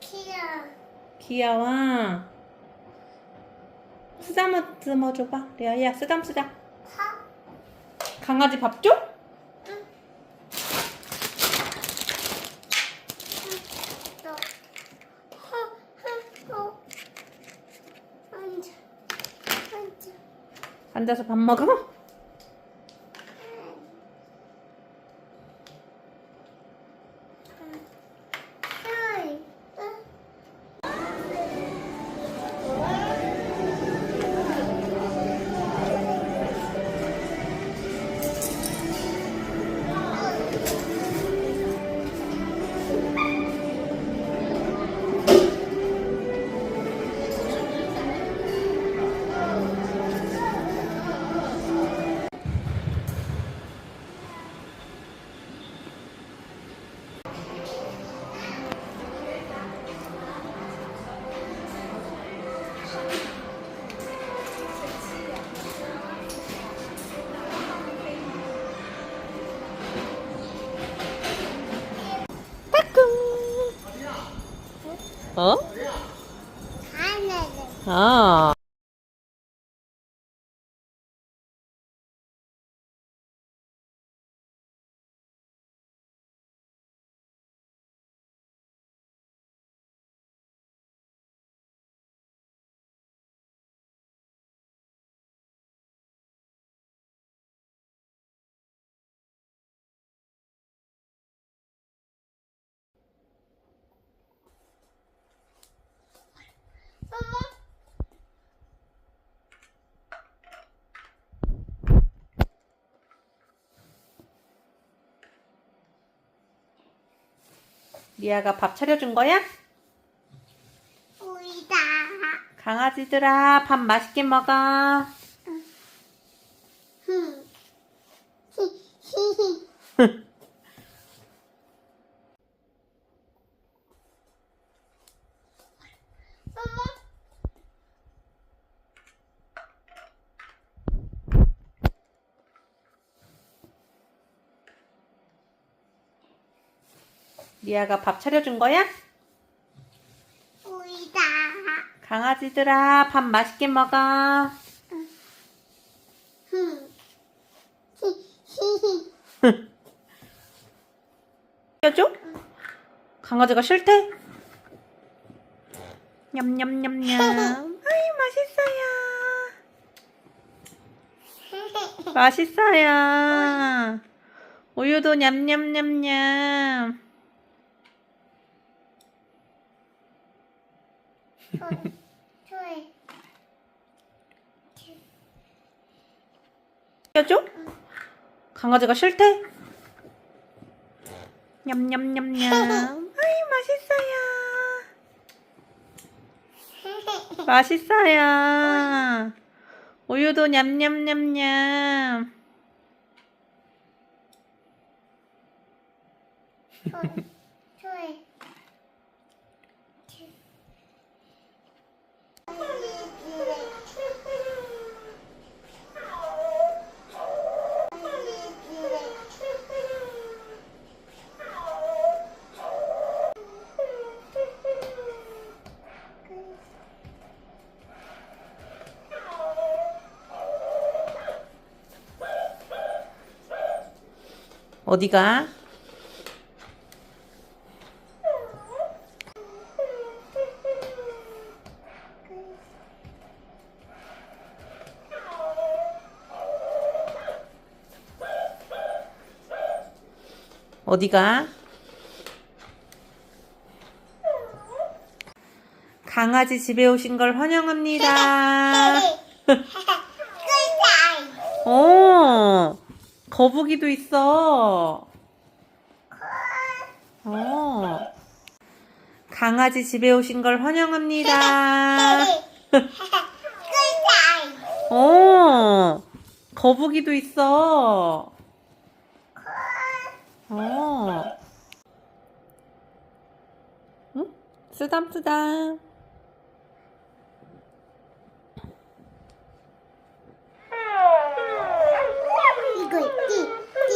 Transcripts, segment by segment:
귀여워. 귀여워. 쓰다듬어 듬어줘봐. 레아야 쓰담 쓰담. 하? 강아지 밥 줘? 응. 또. 하, 하, 어. 앉아. 앉아. 앉아서 밥 먹어? 어? 아. 리아가 밥 차려준 거야? 우이다. 강아지들아, 밥 맛있게 먹어. 리아가 밥 차려준 거야? 우이다. 강아지들아, 밥 맛있게 먹어. 껴줘? 강아지가 싫대? 냠냠냠냠. 아이, 맛있어요. 맛있어요. 우유도 냠냠냠냠. 조이. 껴줘? 강아지가 싫대? 냠냠냠냠. 아이, 맛있어요. 맛있어요. 우유도 냠냠냠냠. 어디가? 어디가? 강아지 집에 오신 걸 환영합니다. 어, 거북이도 있어. 어. 강아지 집에 오신 걸 환영합니다. 어, 거북이도 있어. 어. 쓰담쓰담. 이거 띠, 띠.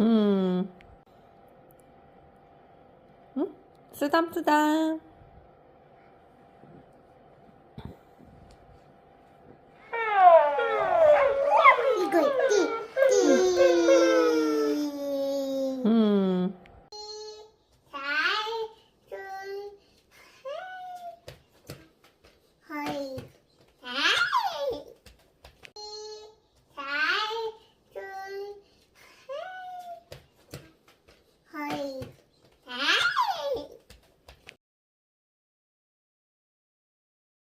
음. 응? 쓰담쓰담.